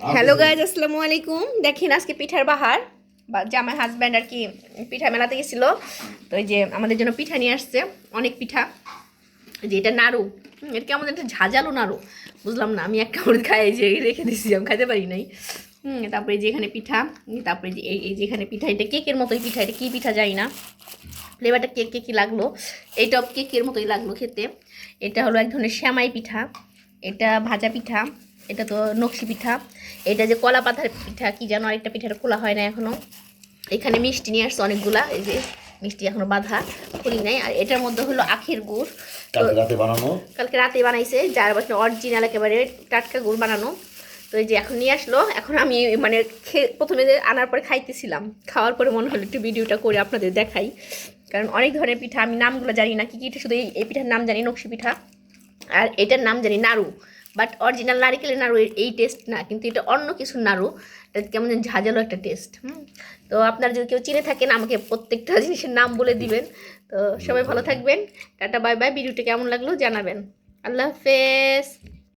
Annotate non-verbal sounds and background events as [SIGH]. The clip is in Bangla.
হ্যালো গাইজ আসসালামু আলাইকুম। দেখেন আজকে পিঠার বাহার। বা যে আমার হাজব্যান্ড আর কি পিঠা মেলাতে গেছিল তো এই যে আমাদের জন্য পিঠা নিয়ে আসছে অনেক পিঠা। যে এটা নাড়ু। এটা কেমন একটা ঝাঁঝালো নাড়ু। বুঝলাম না আমি এক কামড় খাই যে রেখে দিয়েছি আমি খাইতে পারি নাই। হুম তারপরে যে এখানে পিঠা তারপরে যে এই এই যেখানে পিঠা এটা কেকের মতোই পিঠা এটা কী পিঠা যাই না। ফ্লেভারটা কেক কেকই লাগল? এইটা কেকের মতোই লাগল খেতে। এটা হলো এক ধরনের শ্যামাই পিঠা। এটা ভাজা পিঠা। এটা তো নকশি পিঠা। এটা যে কলা পাতার পিঠা কি যেন আরেকটা পিঠাটা খোলা হয় না এখনও। এখানে মিষ্টি নিয়ে আসছে অনেকগুলা এই যে মিষ্টি এখনও বাঁধা খুলি নাই। আর এটার মধ্যে হলো আখের গুড়। কালকে রাতে বানানো? কালকে রাতে বানাইছে যার বছর অরিজিনাল একেবারে টাটকা গুড় বানানো। তো এই যে এখন নিয়ে আসলো এখন আমি মানে খে- প্রথমে যে আনার পরে খাইতেছিলাম। খাওয়ার পরে মনে হলো একটু ভিডিওটা করে আপনাদের দেখাই। কারণ অনেক ধরনের পিঠা আমি নামগুলো জানি না কি কি এটা শুধু এই এই পিঠার নাম জানি নকশি পিঠা। আর এটার নাম জানি নাড়ু। বাট অরিজিনাল নারিকেলের নাড়ু, এই টেস্ট না। কিন্তু এটা অন্য কিছু নাড়ু। এটা কেমন ঝাঁঝালো একটা টেস্ট হুম? তো আপনারা যদি কেউ চিনে থাকেন, আমাকে প্রত্যেকটা [LAUGHS] জিনিসের নাম বলে দিবেন। তো সবাই ভালো থাকবেন। Tata, bye bye. ভিডিওটা কেমন লাগল জানাবেন। আল্লাহ হাফেজ।